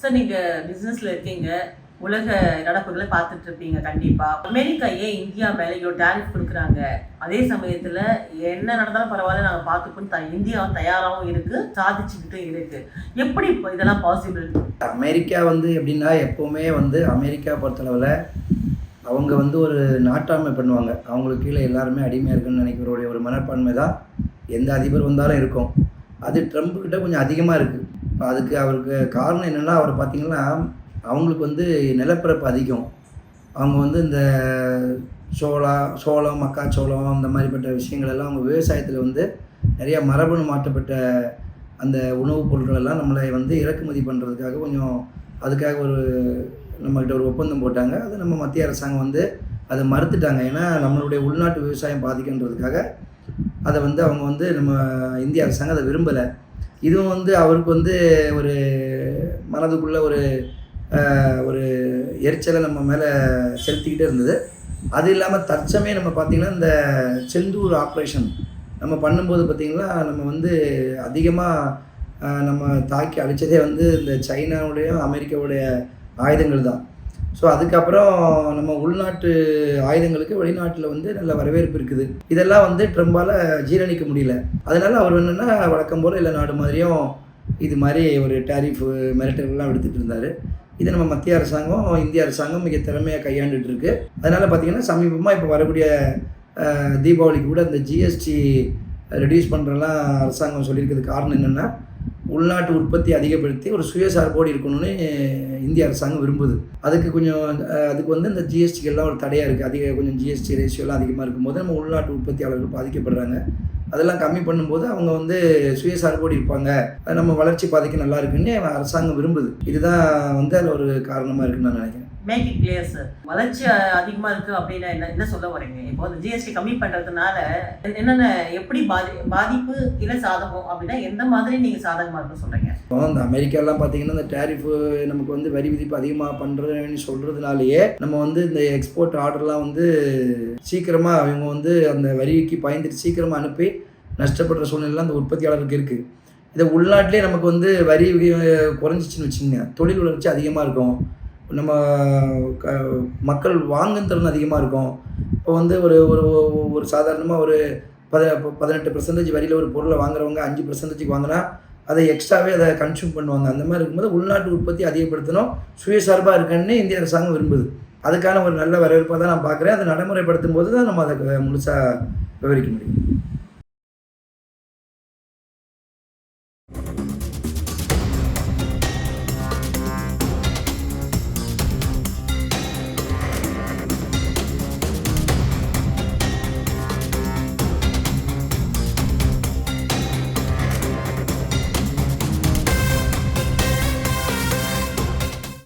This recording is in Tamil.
சார் நீங்க பிசினஸ்ல இருக்கீங்க உலக நடப்புகளை பார்த்துட்டு இருப்பீங்க கண்டிப்பா. அமெரிக்கா ஏன் இந்தியா மேல இவ்வளோ டேரிஃப் கொடுக்குறாங்க. அதே சமயத்துல என்ன நடந்தாலும் பரவாயில்ல நாங்க பார்த்துப்போம். த இந்தியா தயாராகவும் இருக்கு சாதிச்சுக்கிட்டும் இருக்கு. எப்படி இப்போ இதெல்லாம் பாசிபிள் அமெரிக்கா வந்து எப்படின்னா எப்போவுமே வந்து அமெரிக்கா பொறுத்தளவில் அவங்க வந்து ஒரு நாட்டாண்மை பண்ணுவாங்க. அவங்களுக்கு கீழே எல்லாருமே அடிமையாக இருக்குன்னு நினைக்கிறோடைய ஒரு மனப்பான்மை தான் எந்த அதிபர் வந்தாலும் இருக்கும். அது ட்ரம்ப் கிட்ட கொஞ்சம் அதிகமாக இருக்குது இப்போ அதுக்கு அவருக்கு காரணம் என்னென்னா அவர் பார்த்தீங்கன்னா அவங்களுக்கு வந்து நிலப்பரப்பு அதிகம். அவங்க வந்து இந்த சோளா சோளம் மக்காச்சோளம் அந்த மாதிரிப்பட்ட விஷயங்கள் எல்லாம் அவங்க விவசாயத்தில் வந்து நிறைய மரபணு மாற்றப்பட்ட அந்த உணவுப் பொருட்கள் எல்லாம் நம்மளை வந்து இறக்குமதி பண்ணுறதுக்காக கொஞ்சம் அதுக்காக ஒரு நம்மகிட்ட ஒரு ஒப்பந்தம் போட்டாங்க. அது நம்ம மத்திய அரசாங்கம் வந்து அதை மறுத்துட்டாங்க. ஏன்னா நம்மளுடைய உள்நாட்டு விவசாயம் பாதிக்கின்றதுக்காக அதை வந்து அவங்க வந்து நம்ம இந்திய அரசாங்கம் அதை விரும்பலை. இதுவும் வந்து அவருக்கு வந்து ஒரு மனதுக்குள்ள ஒரு ஒரு எரிச்சலை நம்ம மேலே செலுத்திக்கிட்டே இருந்தது. அது இல்லாமல் தற்சமயம் நம்ம பார்த்திங்கன்னா இந்த செந்தூர் ஆப்ரேஷன் நம்ம பண்ணும்போது பார்த்திங்கன்னா நம்ம வந்து அதிகமாக நம்ம தாக்கி அடித்ததே வந்து இந்த சைனாவுடைய அமெரிக்காவுடைய ஆயுதங்கள் தான். ஸோ அதுக்கப்புறம் நம்ம உள்நாட்டு ஆயுதங்களுக்கு வெளிநாட்டில் வந்து நல்ல வரவேற்பு இருக்குது. இதெல்லாம் வந்து ட்ரம்பால் ஜீரணிக்க முடியல. அதனால் அவர் என்னென்னா வழக்கம் போல் இல்லை நாடு மாதிரியும் இது மாதிரி ஒரு டேரிஃப் மிரட்டல்கள்லாம் எடுத்துகிட்டு இருந்தார். இது நம்ம மத்திய அரசாங்கம் இந்திய அரசாங்கம் மிக திறமையாக கையாண்டுட்டு இருக்கு அதனால் பார்த்தீங்கன்னா சமீபமாக இப்போ வரக்கூடிய தீபாவளிக்கு கூட இந்த ஜிஎஸ்டி ரெடியூஸ் பண்ணுறலாம் அரசாங்கம் சொல்லியிருக்கிறது காரணம் என்னென்னா உள்நாட்டு உற்பத்தி அதிகப்படுத்தி ஒரு சுயசார்போடு இருக்கணும்னு இந்திய அரசாங்கம் விரும்புது. அதுக்கு கொஞ்சம் அதுக்கு வந்து இந்த ஜிஎஸ்டிகள்லாம் ஒரு தடையாக இருக்குது அதிக கொஞ்சம் ஜிஎஸ்டி ரேஷியோலாம் அதிகமாக இருக்கும்போது நம்ம உள்நாட்டு உற்பத்தியாளர்கள் பாதிக்கப்படுறாங்க. அதெல்லாம் கம்மி பண்ணும்போது அவங்க வந்து சுயசார்போடு இருப்பாங்க. அது நம்ம வளர்ச்சி பாதைக்கு நல்லா இருக்குன்னு அரசாங்கம் விரும்புது. இதுதான் வந்து அதில் ஒரு காரணமாக இருக்குன்னு நான் நினைக்கிறேன். மேக் இட் கிளியர் சார் வளர்ச்சி அதிகமாக இருக்குது அப்படின்னா என்ன என்ன சொல்ல வரீங்க இப்போ அந்த ஜிஎஸ்டி கம்மி பண்ணுறதுனால என்னென்ன எப்படி பாதி பாதிப்பு இல்லை சாதகம் அப்படின்னா எந்த மாதிரி நீங்கள் சாதகமாக இருக்கும் சொல்கிறீங்க இப்போ இந்த அமெரிக்காலாம் பார்த்தீங்கன்னா இந்த டேரிஃபு நமக்கு வந்து வரி விதிப்பு அதிகமாக பண்ணுறேன்னு சொல்கிறதுனாலேயே நம்ம வந்து இந்த எக்ஸ்போர்ட் ஆர்டர்லாம் வந்து சீக்கிரமாக அவங்க வந்து அந்த வரிக்கு பயந்துட்டு சீக்கிரமாக அனுப்பி நஷ்டப்படுற சூழ்நிலை அந்த உற்பத்தியாளருக்கு இருக்குது இதை உள்நாட்டிலே நமக்கு வந்து வரி குறைஞ்சிச்சின்னு வச்சுங்க தொழில் வளர்ச்சி அதிகமாக இருக்கும். நம்ம க மக்கள் வாங்கும் திறன் அதிகமாக இருக்கும். இப்போ வந்து ஒரு ஒரு ஒரு சாதாரணமாக ஒரு பத பதினெட்டு பர்சன்டேஜ் வரியில் ஒரு பொருளை வாங்குறவங்க அஞ்சு பர்சன்டேஜுக்கு வாங்கினா அதை எக்ஸ்ட்ராவே அதை கன்சியூம் பண்ணுவாங்க. அந்த மாதிரி இருக்கும்போது உள்நாட்டு உற்பத்தி அதிகப்படுத்தணும். சுயசார்பாக இருக்குன்னு இந்திய அரசாங்கம் விரும்புது. அதுக்கான ஒரு நல்ல வரவேற்பாக தான் நான் பார்க்குறேன். அதை நடைமுறைப்படுத்தும் போது தான் நம்ம அதை முழுசாக விவரிக்க முடியும்.